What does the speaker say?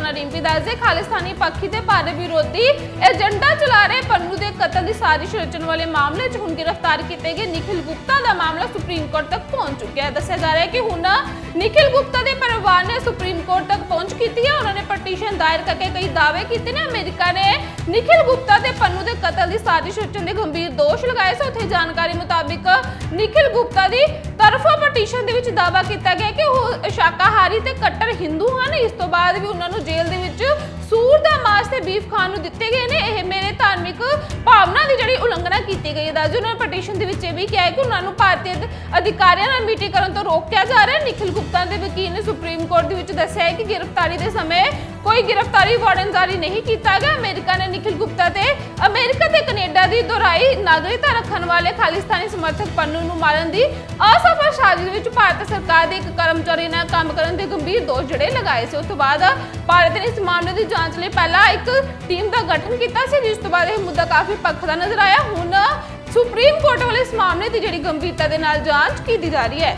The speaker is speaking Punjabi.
ਨਾ ਰਿੰਪੀ ਦੱਸਦੇ ਖਾਲਿਸਤਾਨੀ ਪੱਖੀ ਤੇ ਭਾਰਤ ਵਿਰੋਧੀ ਏਜੰਡਾ ਚਲਾ ਰਹੇ ਪੰਨੂ ਦੇ ਕਤਲ ਦੀ ਸਾਜ਼ਿਸ਼ ਰਚਣ ਵਾਲੇ ਮਾਮਲੇ 'ਚ ਹੁਣ ਗ੍ਰਿਫਤਾਰ ਕੀਤੇ ਗਏ ਨਿਖਿਲ ਗੁਪਤਾ ਦਾ ਮਾਮਲਾ ਸੁਪਰੀਮ ਕੋਰਟ ਤੱਕ ਪਹੁੰਚ ਚੁੱਕਿਆ ਹੈ। ਦੱਸਿਆ ਜਾ ਰਿਹਾ ਹੈ ਕਿ ਹੁਣ ਨਿਖਿਲ ਗੁਪਤਾ ਦੇ ਪਰਿਵਾਰ ਨੇ ਸੁਪਰੀਮ ਕੋਰਟ ਤੱਕ ਪਹੁੰਚ ਕੀਤੀ ਹੈ। ਉਹਨਾਂ ਨੇ ਪਟੀਸ਼ਨ ਦਾਇਰ ਕਰਕੇ ਕਈ ਦਾਅਵੇ ਕੀਤੇ ਨੇ। ਅਮਰੀਕਾ ਨੇ ਨਿਖਿਲ ਗੁਪਤਾ ਕਤਲ ਦੀ ਸਾਜ਼ਿਸ਼ ਰਚਣ ਦੇ ਗੰਭੀਰ ਦੋਸ਼ ਲਗਾਏ ਸੋ ਉੱਥੇ ਜਾਣਕਾਰੀ ਮੁਤਾਬਿਕ ਨਿਖਿਲ ਗੁਪਤਾ ਦੀ ਤਰਫੋਂ ਪਟੀਸ਼ਨ ਦੇ ਵਿੱਚ ਦਾਅਵਾ ਕੀਤਾ ਗਿਆ ਕਿ ਉਹ ਸ਼ਾਕਾਹਾਰੀ ਤੇ ਕੱਟੜ ਹਿੰਦੂ ਹਨ। ਇਸ ਤੋਂ ਬਾਅਦ ਵੀ ਉਹਨਾਂ ਨੂੰ ਜੇਲ੍ਹ ਦੇ ਵਿੱਚ ਸੂਰ ਦਾ ਮਾਸ ਤੇ ਬੀਫ ਖਾਣ ਨੂੰ ਦਿੱਤੇ ਗਏ ਨੇ। ਇਹ ਮੇਰੇ ਧਾਰਮਿਕ ਭਾਵਨਾ ਦੀ ਜਿਹੜੀ ਉਲੰਘਣਾ ਕੀਤੀ ਗਈ ਹੈ। ਦੱਸ ਉਹਨਾਂ ਨੇ ਪਟੀਸ਼ਨ ਦੇ ਵਿੱਚ ਇਹ ਵੀ ਕਿਹਾ ਹੈ ਕਿ ਉਹਨਾਂ ਨੂੰ ਭਾਰਤੀ ਅਧਿਕਾਰੀਆਂ ਨਾਲ ਮੀਟਿੰਗ ਕਰਨ ਤੋਂ ਰੋਕਿਆ ਜਾ ਰਿਹਾ ਹੈ। ਨਿਖਿਲ ਗੁਪਤਾ ਦੇ ਵਕੀਲ ਨੇ ਸੁਪਰੀਮ ਕੋਰਟ ਦੇ ਵਿੱਚ ਦੱਸਿਆ ਹੈ ਕਿ ਗ੍ਰਿਫਤਾਰੀ ਦੇ ਸਮੇਂ ਕੋਈ ਗ੍ਰਿਫਤਾਰੀ ਵਾਰੰਟ ਜਾਰੀ ਨਹੀਂ ਕੀਤਾ ਗਿਆ। ਅਮਰੀਕਾ ਨੇ ਨਿਖਿਲ ਗੁਪਤਾ ਤੇ ਅਮਰੀਕਾ ਤੇ ਕੈਨੇਡਾ ਦੀ ਦੁਹਰਾਈ ਨਾਗਰਿਕਤਾ ਰੱਖਣ ਵਾਲੇ ਖਾਲਿਸਤਾਨੀ ਸਮਰਥਕ ਪੰਨੂ ਨੂੰ ਮਾਰਨ ਦੀ ਅਸਫਲ ਸਾਜ਼ਿਸ਼ ਵਿੱਚ ਭਾਰਤ ਸਰਕਾਰ ਦੇ ਇੱਕ ਕਰਮਚਾਰੀ ਨਾਲ ਕੰਮ ਕਰਨ ਦੇ ਗੰਭੀਰ ਦੋਸ਼ ਜਿਹੜੇ ਲਗਾਏ ਸੀ। ਉਸ ਤੋਂ ਬਾਅਦ ਭਾਰਤ ਨੇ ਇਸ ਮਾਮਲੇ ਦੀ ਜਾਂਚ ਲਈ ਪਹਿਲਾਂ ਇੱਕ ਟੀਮ ਦਾ ਗਠਨ ਕੀਤਾ ਸੀ, ਜਿਸ ਤੋਂ ਬਾਅਦ ਇਹ ਮੁੱਦਾ ਕਾਫੀ ਪੱਖ ਦਾ ਨਜ਼ਰ ਆਇਆ। ਹੁਣ ਸੁਪਰੀਮ ਕੋਰਟ ਵੱਲੋਂ ਇਸ ਮਾਮਲੇ ਦੀ ਜਿਹੜੀ ਗੰਭੀਰਤਾ ਦੇ ਨਾਲ ਜਾਂਚ ਕੀਤੀ ਜਾ ਰਹੀ ਹੈ।